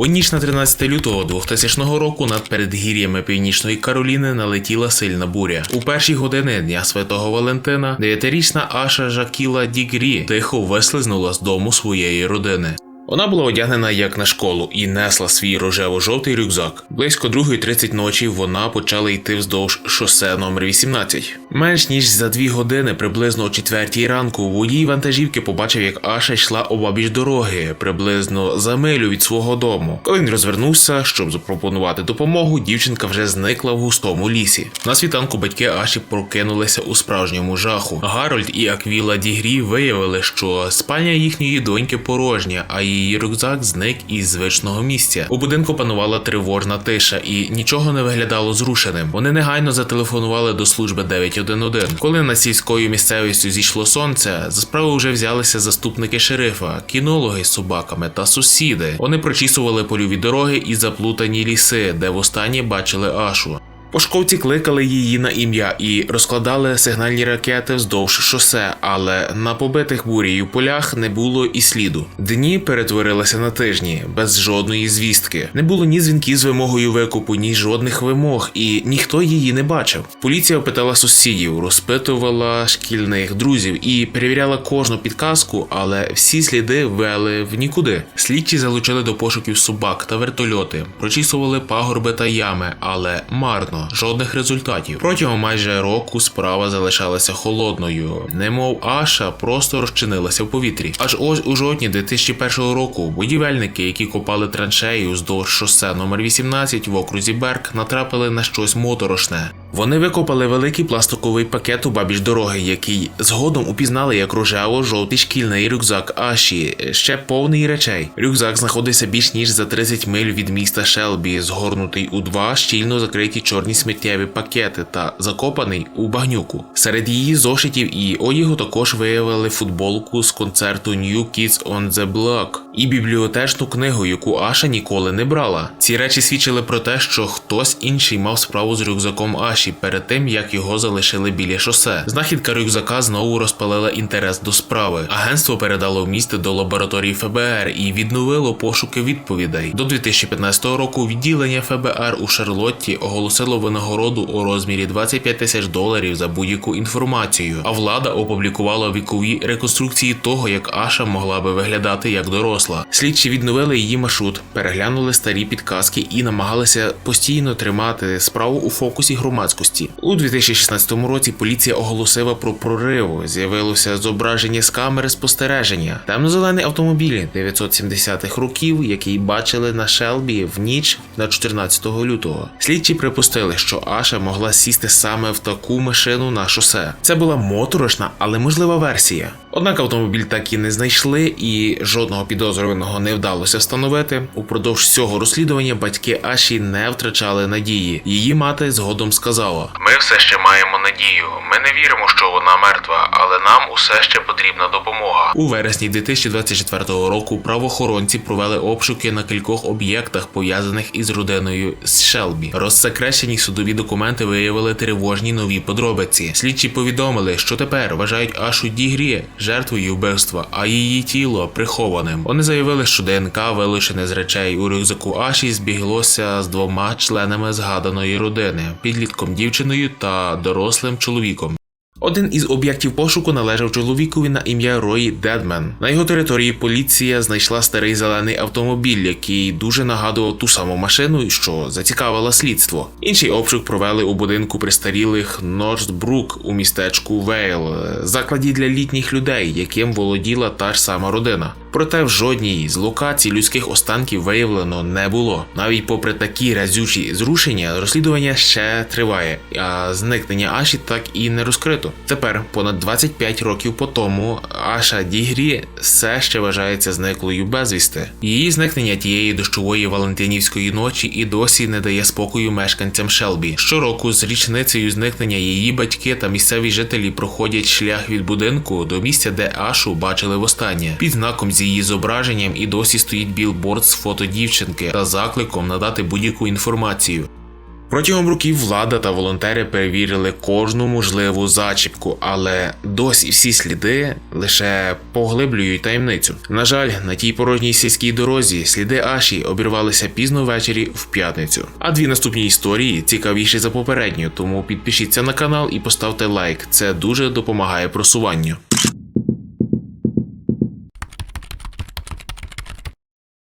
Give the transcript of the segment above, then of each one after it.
У ніч на 13 лютого 2000 року над передгір'ями Північної Кароліни налетіла сильна буря. У перші години дня святого Валентина дев'ятирічна Аша Жакіла Дігрі тихо вислизнула з дому своєї родини. Вона була одягнена як на школу і несла свій рожево-жовтий рюкзак. Близько 2.30 ночі вона почала йти вздовж шосе номер 18. Менш ніж за дві години, приблизно о 4 ранку, водій вантажівки побачив, як Аша йшла обабіч дороги, приблизно за милю від свого дому. Коли він розвернувся, щоб запропонувати допомогу, дівчинка вже зникла в густому лісі. На світанку батьки Аші прокинулися у справжньому жаху. Гарольд і Аквіла Дігрі виявили, що спальня їхньої доньки порожня, а її рюкзак зник із звичного місця. У будинку панувала тривожна тиша і нічого не виглядало зрушеним. Вони негайно зателефонували до служби 911. Коли над сільською місцевістю зійшло сонце, за справу вже взялися заступники шерифа, кінологи з собаками та сусіди. Вони прочісували польові дороги і заплутані ліси, де востаннє бачили Ашу. Пошковці кликали її на ім'я і розкладали сигнальні ракети вздовж шосе, але на побитих бурєю полях не було і сліду. Дні перетворилися на тижні без жодної звістки. Не було ні дзвінків з вимогою викупу, ні жодних вимог, і ніхто її не бачив. Поліція опитала сусідів, розпитувала шкільних друзів і перевіряла кожну підказку, але всі сліди вели в нікуди. Слідчі залучили до пошуків собак та вертольоти, прочісували пагорби та ями, але марно жодних результатів. Протягом майже року справа залишалася холодною, немов Аша просто розчинилася в повітрі. Аж ось у жовтні 2001 року будівельники, які копали траншею здовж шосе номер 18 в окрузі Берк, натрапили на щось моторошне. Вони викопали великий пластиковий пакет у бабіч дороги, який згодом упізнали як рожево-жовтий шкільний рюкзак Аші, ще повний речей. Рюкзак знаходився більш ніж за 30 миль від міста Шелбі, згорнутий у два щільно закриті чорні сміттєві пакети та закопаний у багнюку. Серед її зошитів і одягу також виявили футболку з концерту New Kids on the Block і бібліотечну книгу, яку Аша ніколи не брала. Ці речі свідчили про те, що хтось інший мав справу з рюкзаком Аші перед тим, як його залишили біля шосе. Знахідка рюкзака знову розпалила інтерес до справи. Агентство передало вмісти до лабораторії ФБР і відновило пошуки відповідей. До 2015 року відділення ФБР у Шарлотті оголосило винагороду у розмірі 25 тисяч доларів за будь-яку інформацію. А влада опублікувала вікові реконструкції того, як Аша могла би виглядати як доросла. Слідчі відновили її маршрут, переглянули старі підказки і намагалися постійно тримати справу у фокусі громадськості. У 2016 році поліція оголосила про прорив. З'явилося зображення з камери спостереження. Темно-зелений автомобіль 970-х років, який бачили на Шелбі в ніч на 14 лютого. Слідчі припустили, що Аша могла сісти саме в таку машину на шосе. Це була моторошна, але можлива версія. Однак автомобіль так і не знайшли, і жодного підозрюваного не вдалося встановити. Упродовж всього розслідування батьки Аші не втрачали надії. Її мати згодом сказала: Ми все ще маємо надію. Ми не віримо, що вона мертва, але нам усе ще потрібна допомога. У вересні 2024 року правоохоронці провели обшуки на кількох об'єктах, пов'язаних із родиною з Шелбі. Розсекречені судові документи виявили тривожні нові подробиці. Слідчі повідомили, що тепер вважають Ашу Дігрі жертвою вбивства, а її тіло прихованим. Вони заявили, що ДНК, вилучене з речей у рюкзаку Аші, збіглося з двома членами згаданої родини підлітком дівчиною та дорослим чоловіком. Один із об'єктів пошуку належав чоловікові на ім'я Рої Дедмен. На його території поліція знайшла старий зелений автомобіль, який дуже нагадував ту саму машину, що зацікавила слідство. Інший обшук провели у будинку пристарілих Нордбрук у містечку Вейл, закладі для літніх людей, яким володіла та ж сама родина. Проте в жодній з локацій людських останків виявлено не було. Навіть попри такі разючі зрушення, розслідування ще триває, а зникнення Аші так і не розкрито. Тепер, понад 25 років по тому, Аша Дігрі все ще вважається зниклою безвісти. Її зникнення тієї дощової валентинівської ночі і досі не дає спокою мешканцям Шелбі. Щороку з річницею зникнення її батьки та місцеві жителі проходять шлях від будинку до місця, де Ашу бачили востаннє. Під знаком з її зображенням і досі стоїть білборд з фото дівчинки та закликом надати будь-яку інформацію. Протягом років влада та волонтери перевірили кожну можливу зачіпку, але досі всі сліди лише поглиблюють таємницю. На жаль, на тій порожній сільській дорозі сліди Аші обірвалися пізно ввечері в п'ятницю. А дві наступні історії цікавіші за попередню, тому підпишіться на канал і поставте лайк. Це дуже допомагає просуванню.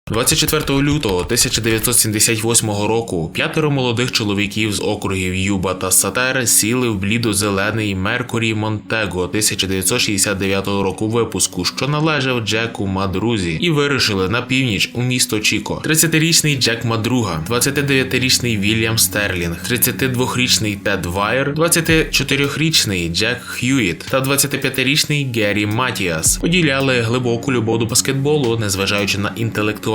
24 лютого 1978 року п'ятеро молодих чоловіків з округів Юба та Сатер сіли в блідо-зелений Меркурі Монтего 1969 року випуску, що належав Джеку Мадрузі, і вирушили на північ у місто Чіко. 30-річний Джек Мадруга, 29-річний Вільям Стерлінг, 32-річний Тед Вайер, 24-річний Джек Х'юіт та 25-річний Геррі Матіас поділяли глибоку любов до баскетболу, незважаючи на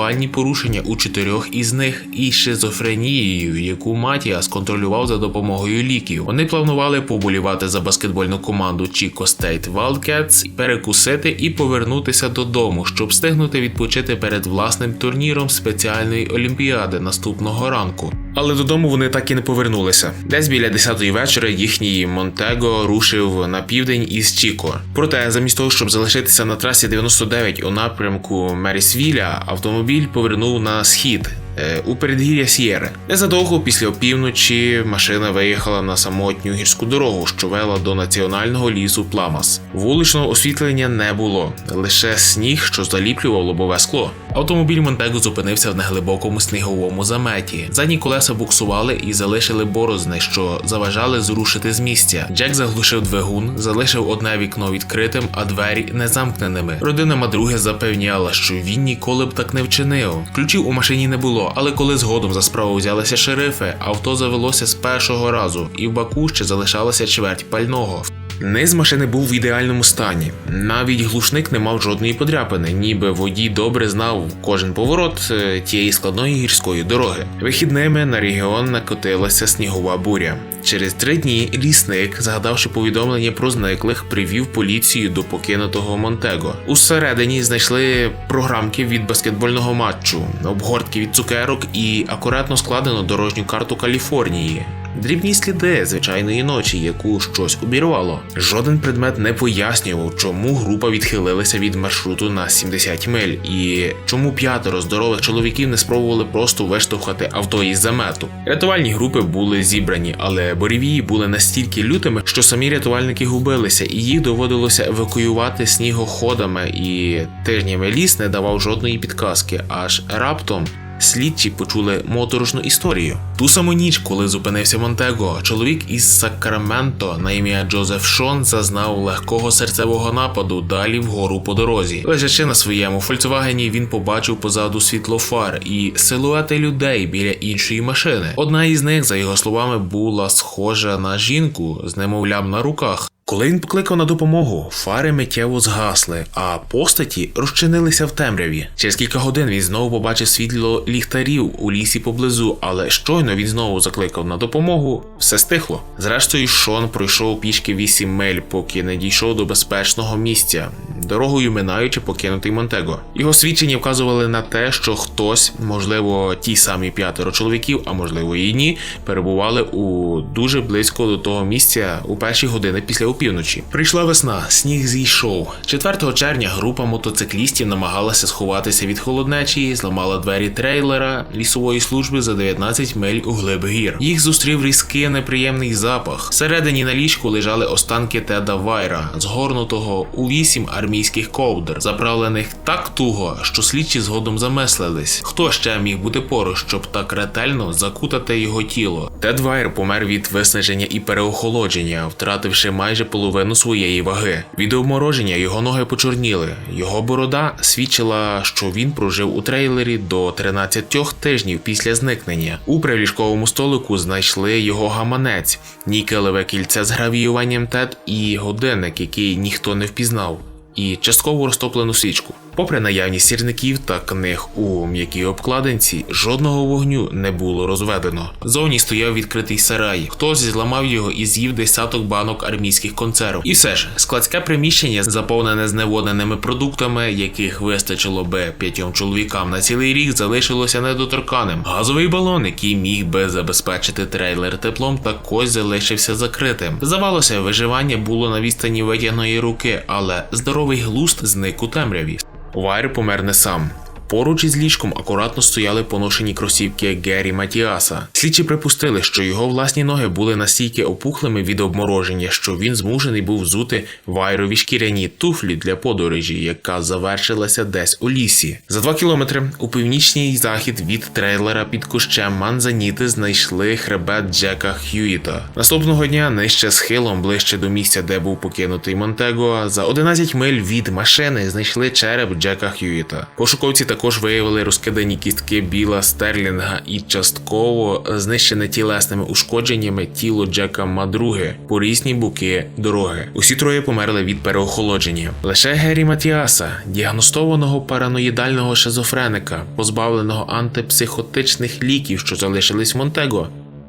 інтелектуальні порушення у чотирьох із них і шизофренією, яку Матіас контролював за допомогою ліків. Вони планували поболівати за баскетбольну команду Chico State Wildcats, перекусити і повернутися додому, щоб встигнути відпочити перед власним турніром спеціальної олімпіади наступного ранку. Але додому вони так і не повернулися. Десь біля 10-ї вечора їхній Монтего рушив на південь із Чіко. Проте, замість того, щоб залишитися на трасі 99 у напрямку Мерісвіля, автомобіль повернув на схід. Е, У передгір'я Сєри. Незадовго після опівночі машина виїхала на самотню гірську дорогу, що вела до національного лісу Пламас. Вуличного освітлення не було, лише сніг, що заліплював лобове скло. Автомобіль Монтего зупинився в неглибокому сніговому заметі. Задні колеса буксували і залишили борозни, що заважали зрушити з місця. Джек заглушив двигун, залишив одне вікно відкритим, а двері незамкненими. Родина Мадруги запевняла, що він ніколи б так не вчинив. Ключів у машині не було, але коли згодом за справу взялися шерифи, авто завелося з першого разу, і в баку ще залишалася чверть пального. Низ машини був в ідеальному стані. Навіть глушник не мав жодної подряпини, ніби водій добре знав кожен поворот е, тієї складної гірської дороги. Вихідними на регіон накотилася снігова буря. Через три дні лісник, згадавши повідомлення про зниклих, привів поліцію до покинутого Монтего. Усередині знайшли програмки від баскетбольного матчу, обгортки від цукерок і акуратно складену дорожню карту Каліфорнії. Дрібні сліди звичайної ночі, яку щось обірвало. Жоден предмет не пояснював, чому група відхилилася від маршруту на 70 миль, і чому п'ятеро здорових чоловіків не спробували просто виштовхати авто із замету. Рятувальні групи були зібрані, але буревії були настільки лютими, що самі рятувальники губилися, і їх доводилося евакуювати снігоходами, і тижнями ліс не давав жодної підказки, аж раптом. Слідчі почули моторошну історію. Ту саму ніч, коли зупинився Монтего, чоловік із Сакраменто на ім'я Джозеф Шон зазнав легкого серцевого нападу далі вгору по дорозі. Лежачи на своєму Фольксвагені, він побачив позаду світло фар і силуети людей біля іншої машини. Одна із них, за його словами, була схожа на жінку з немовлям на руках. Коли він покликав на допомогу, фари миттєво згасли, а постаті розчинилися в темряві. Через кілька годин він знову побачив світло ліхтарів у лісі поблизу, але щойно він знову закликав на допомогу, все стихло. Зрештою, Шон пройшов пішки 8 миль, поки не дійшов до безпечного місця, дорогою минаючи покинутий Монтего. Його свідчення вказували на те, що хтось, можливо, ті самі п'ятеро чоловіків, а можливо і ні, перебували у дуже близько до того місця у перші години після опівночі. Прийшла весна, сніг зійшов. 4 червня група мотоциклістів намагалася сховатися від холоднечі, зламала двері трейлера лісової служби за 19 миль у глиб гір. Їх зустрів різкий неприємний запах. Всередині на ліжку лежали останки Теда Вайра, згорнутого у вісім армійських ковдр, заправлених так туго, що слідчі згодом замислились, хто ще міг бути поруч, щоб так ретельно закутати його тіло. Тед Вайр помер від виснаження і переохолодження, втративши майже половину своєї ваги. Від обмороження його ноги почорніли. Його борода свідчила, що він прожив у трейлері до 13 тижнів після зникнення. У приліжковому столику знайшли його гаманець, нікелеве кільце з гравіюванням тет і годинник, який ніхто не впізнав, і частково розтоплену свічку. Попри наявність сірників та книг у м'якій обкладинці, жодного вогню не було розведено. Зовні стояв відкритий сарай. Хтось зламав його і з'їв десяток банок армійських консерв. І все ж, складське приміщення, заповнене зневодненими продуктами, яких вистачило би п'ятьом чоловікам на цілий рік, залишилося недоторканим. Газовий балон, який міг би забезпечити трейлер теплом, також залишився закритим. Здавалося, виживання було на відстані витягної руки, але здоровий глузд зник у темряві. Вайр помер не сам. Поруч із ліжком акуратно стояли поношені кросівки Геррі Матіаса. Слідчі припустили, що його власні ноги були настільки опухлими від обмороження, що він змушений був взути вайрові шкіряні туфлі для подорожі, яка завершилася десь у лісі. За два кілометри у північній захід від трейлера під кущем Манзаніти знайшли хребет Джека Х'юїта. Наступного дня нижче схилом, ближче до місця, де був покинутий Монтего, за 11 миль від машини знайшли череп Джека Х'юїта. Пошуковці також виявили розкидані кістки біла Стерлінга і частково знищене тілесними ушкодженнями тіло Джека Мадруги по різні боки дороги. Усі троє померли від переохолодження. Лише Геррі Матіаса, діагностованого параноїдального шизофреника, позбавленого антипсихотичних ліків, що залишились в Монтего,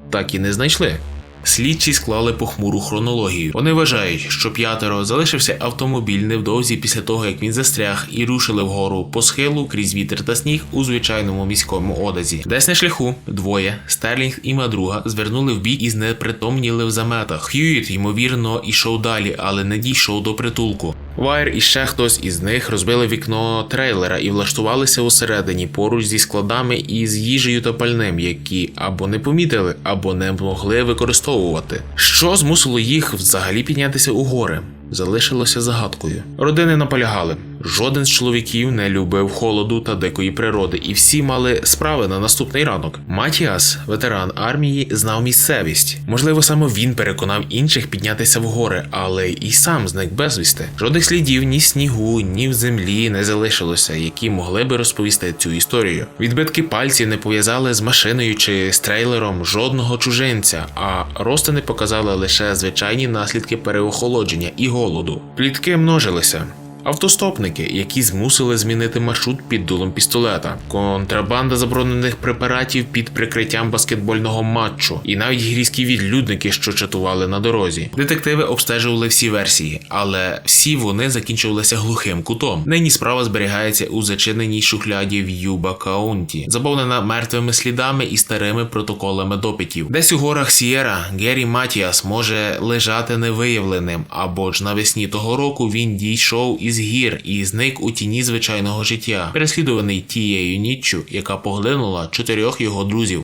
так і не знайшли. Слідчі склали похмуру хронологію. Вони вважають, що п'ятеро залишився автомобіль невдовзі після того, як він застряг, і рушили вгору по схилу крізь вітер та сніг у звичайному міському одязі. Десь на шляху двоє Стерлінг і Мадруга звернули в бік і знепритомніли в заметах. Х'юїт, ймовірно, ішов далі, але не дійшов до притулку. Вайр і ще хтось із них розбили вікно трейлера і влаштувалися усередині поруч зі складами і з їжею та пальним, які або не помітили, або не могли використовувати. Що змусило їх взагалі піднятися у гори? Залишилося загадкою. Родини наполягали. Жоден з чоловіків не любив холоду та дикої природи, і всі мали справи на наступний ранок. Матіас, ветеран армії, знав місцевість. Можливо, саме він переконав інших піднятися в гори, але і сам зник безвісти. Жодних слідів ні снігу, ні в землі не залишилося, які могли би розповісти цю історію. Відбитки пальців не пов'язали з машиною чи з трейлером жодного чужинця, а розтини показали лише звичайні наслідки переохолодження і голоду. Плітки множилися. Автостопники, які змусили змінити маршрут під дулом пістолета, контрабанда заборонених препаратів під прикриттям баскетбольного матчу, і навіть гірські відлюдники, що чатували на дорозі. Детективи обстежували всі версії, але всі вони закінчувалися глухим кутом. Нині справа зберігається у зачиненій шухляді в Юба Каунті, заповнена мертвими слідами і старими протоколами допитів. Десь у горах Сієра Геррі Матіас може лежати невиявленим, або ж навесні того року він дійшов із гір і зник у тіні звичайного життя, переслідуваний тією ніччю, яка поглинула чотирьох його друзів.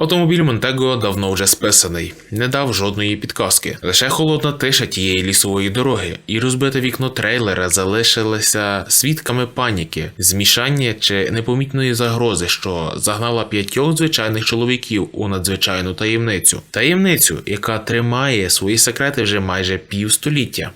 Автомобіль Монтего давно вже списаний, не дав жодної підказки. Лише холодна тиша тієї лісової дороги, і розбите вікно трейлера залишилися свідками паніки, змішання чи непомітної загрози, що загнала п'ятьох звичайних чоловіків у надзвичайну таємницю. Таємницю, яка тримає свої секрети вже майже півстоліття.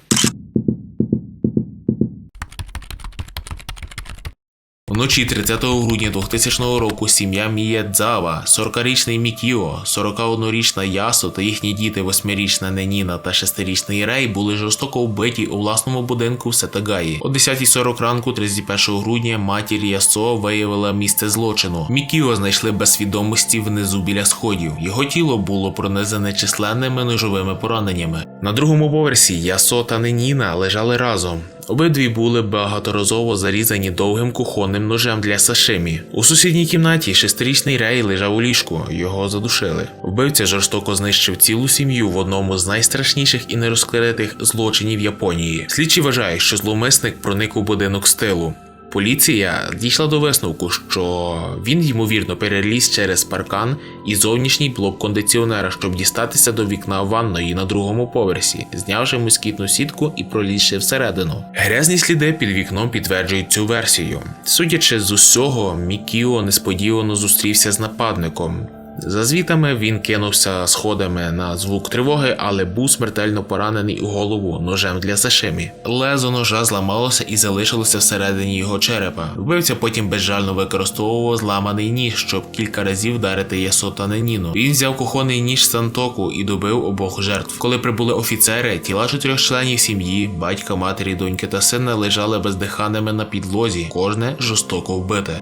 Вночі 30 грудня 2000 року сім'я Мієдзава, 40-річний Мікіо, 41-річна Ясо та їхні діти 8-річна Неніна та 6-річний Рей були жорстоко вбиті у власному будинку в Сетагаї. О 10.40 ранку 31 грудня матір Ясо виявила місце злочину. Мікіо знайшли без свідомості внизу біля сходів. Його тіло було пронизане численними ножовими пораненнями. На другому поверсі Ясо та Неніна лежали разом. Обидві були багаторазово зарізані довгим кухонним ножем для сашимі. У сусідній кімнаті шестирічний Рей лежав у ліжку, його задушили. Вбивця жорстоко знищив цілу сім'ю в одному з найстрашніших і нерозкритих злочинів Японії. Слідчі вважають, що зловмисник проник у будинок з тилу. Поліція дійшла до висновку, що він ймовірно переліз через паркан і зовнішній блок кондиціонера, щоб дістатися до вікна ванної на другому поверсі, знявши москітну сітку і пролізши всередину. Грязні сліди під вікном підтверджують цю версію. Судячи з усього, Мікіо несподівано зустрівся з нападником. За звітами він кинувся сходами на звук тривоги, але був смертельно поранений у голову ножем для сашимі. Лезо ножа зламалося і залишилося всередині його черепа. Вбивця потім безжально використовував зламаний ніж, щоб кілька разів вдарити Ясота Неніну. Він взяв кухонний ніж Сантоку і добив обох жертв. Коли прибули офіцери, тіла чотирьох членів сім'ї, батька, матері, доньки та сина лежали бездиханими на підлозі, кожне жорстоко вбите.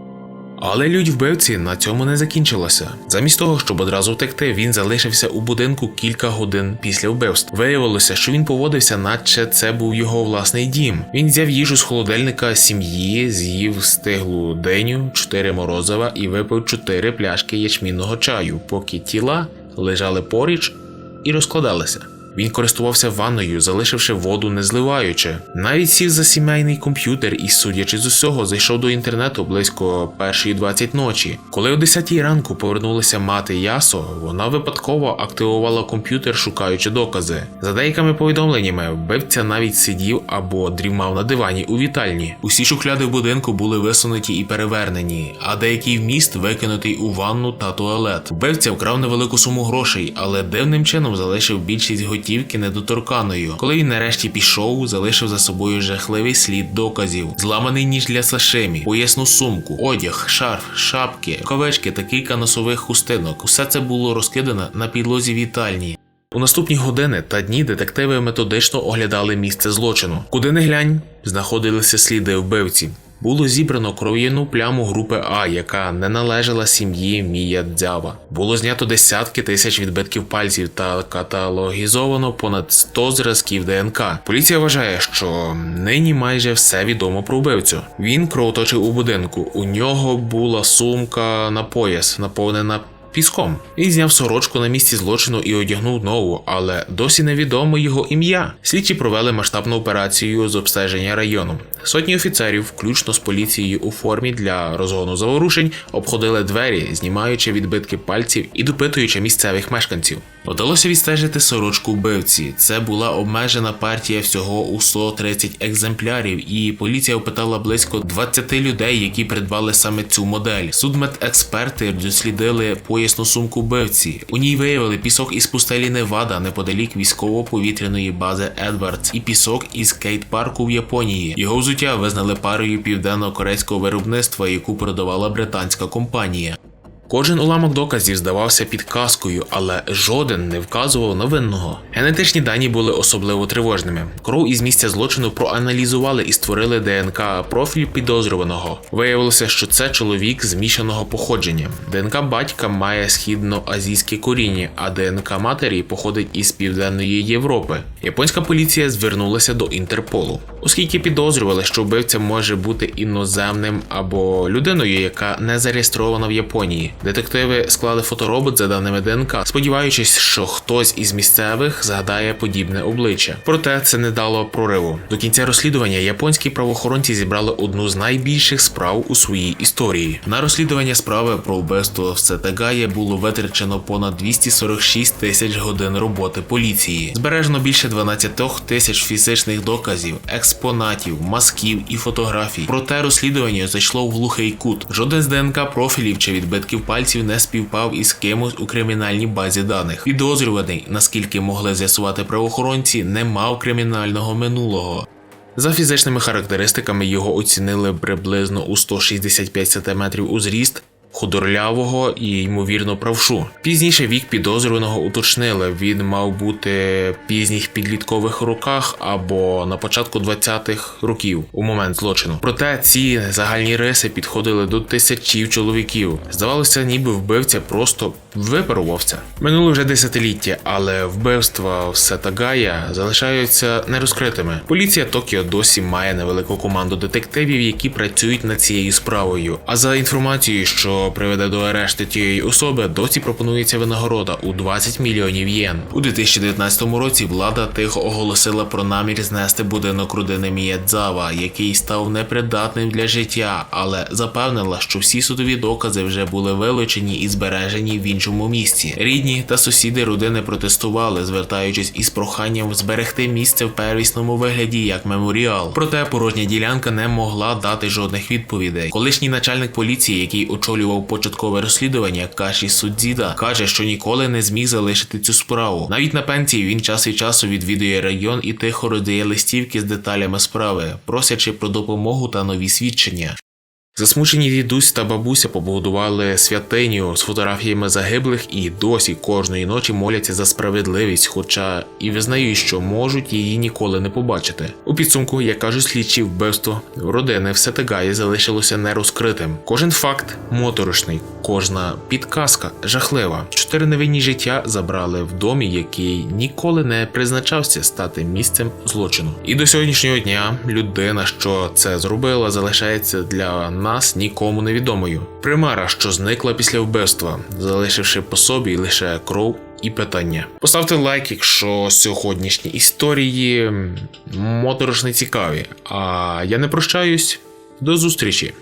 Але лють вбивці на цьому не закінчилося. Замість того, щоб одразу втекти, він залишився у будинку кілька годин після вбивств. Виявилося, що він поводився, наче це був його власний дім. Він взяв їжу з холодильника сім'ї, з'їв стиглу деню, чотири морозива і випив чотири пляшки ячмінного чаю, поки тіла лежали поруч і розкладалися. Він користувався ванною, залишивши воду не зливаючи. Навіть сів за сімейний комп'ютер і, судячи з усього, зайшов до інтернету близько першої 20 ночі. Коли о 10 ранку повернулася мати Ясо, вона випадково активувала комп'ютер, шукаючи докази. За деякими повідомленнями, вбивця навіть сидів або дрімав на дивані у вітальні. Усі шухляди в будинку були висунуті і перевернені, а деякий вміст викинутий у ванну та туалет. Вбивця вкрав невелику суму грошей, але дивним чином залишив більшість готівки недоторканою. Коли він нарешті пішов, залишив за собою жахливий слід доказів: зламаний ніж для сашимі, поясну сумку, одяг, шарф, шапки, ковечки та кілька носових хустинок. Усе це було розкидано на підлозі вітальні. У наступні години та дні детективи методично оглядали місце злочину. Куди не глянь, знаходилися сліди вбивці. Було зібрано кров'яну пляму групи А, яка не належала сім'ї Мія Дзява. Було знято десятки тисяч відбитків пальців та каталогізовано понад 100 зразків ДНК. Поліція вважає, що нині майже все відомо про вбивцю. Він кровоточив у будинку. У нього була сумка на пояс, наповнена піском. Він зняв сорочку на місці злочину і одягнув нову, але досі невідомо його ім'я. Слідчі провели масштабну операцію з обстеження району. Сотні офіцерів, включно з поліцією у формі для розгону заворушень, обходили двері, знімаючи відбитки пальців і допитуючи місцевих мешканців. Вдалося відстежити сорочку вбивці. Це була обмежена партія всього у 130 екземплярів, і поліція опитала близько 20 людей, які придбали саме цю модель. Судмедексперти дослідили поясну сумку вбивці. У ній виявили пісок із пустелі Невада неподалік військово-повітряної бази Едвардс і пісок із кейт-парку в Японії. Його взуття визнали парою південно-корейського виробництва, яку продавала британська компанія. Кожен уламок доказів здавався підказкою, але жоден не вказував на винного. Генетичні дані були особливо тривожними. Кров із місця злочину проаналізували і створили ДНК профіль підозрюваного. Виявилося, що це чоловік змішаного походження. ДНК батька має східноазійське коріння, а ДНК матері походить із південної Європи. Японська поліція звернулася до Інтерполу, оскільки підозрювали, що вбивця може бути іноземним або людиною, яка не зареєстрована в Японії. Детективи склали фоторобот за даними ДНК, сподіваючись, що хтось із місцевих згадає подібне обличчя. Проте це не дало прориву. До кінця розслідування японські правоохоронці зібрали одну з найбільших справ у своїй історії. На розслідування справи про вбивство в Сетагає було витрачено понад 246 тисяч годин роботи поліції. Збережено більше 12 тисяч фізичних доказів, експонатів, мазків і фотографій. Проте розслідування зайшло в глухий кут. Жоден з ДНК профілів чи відбитків пальців не співпав із кимось у кримінальній базі даних. Підозрюваний, наскільки могли з'ясувати правоохоронці, не мав кримінального минулого. За фізичними характеристиками його оцінили приблизно у 165 см у зріст. Худорлявого і ймовірно правшу. Пізніше вік підозрюваного уточнили. Він мав бути в пізніх підліткових роках або на початку 20-х років у момент злочину. Проте ці загальні риси підходили до тисячів чоловіків. Здавалося, ніби вбивця просто випарувався. Минуло вже десятиліття, але вбивства в Сетагая залишаються нерозкритими. Поліція Токіо досі має невелику команду детективів, які працюють над цією справою. А за інформацією, що приведе до арешту тієї особи, досі пропонується винагорода у 20 мільйонів єн. У 2019 році влада тихо оголосила про намір знести будинок родини Міядзава, який став непридатним для життя, але запевнила, що всі судові докази вже були вилучені і збережені в іншому іншому місці. Рідні та сусіди родини протестували, звертаючись із проханням зберегти місце в первісному вигляді як меморіал. Проте порожня ділянка не могла дати жодних відповідей. Колишній начальник поліції, який очолював початкове розслідування, Каші Судзіда, каже, що ніколи не зміг залишити цю справу. Навіть на пенсії він час від часу відвідує район і тихо роздає листівки з деталями справи, просячи про допомогу та нові свідчення. Засмучені дідусь та бабуся побудували святиню з фотографіями загиблих і досі кожної ночі моляться за справедливість, хоча і визнають, що можуть її ніколи не побачити. У підсумку, як кажуть слідчі, вбивство родини в Сетегаї залишилося нерозкритим. Кожен факт моторошний, кожна підказка жахлива. Чотири невинні життя забрали в домі, який ніколи не призначався стати місцем злочину. І до сьогоднішнього дня людина, що це зробила, залишається для нас нікому невідомою. Примара, що зникла після вбивства, залишивши по собі лише кров. І питання. Поставте лайк, якщо сьогоднішні історії м, моторошно цікаві. А я не прощаюсь. До зустрічі!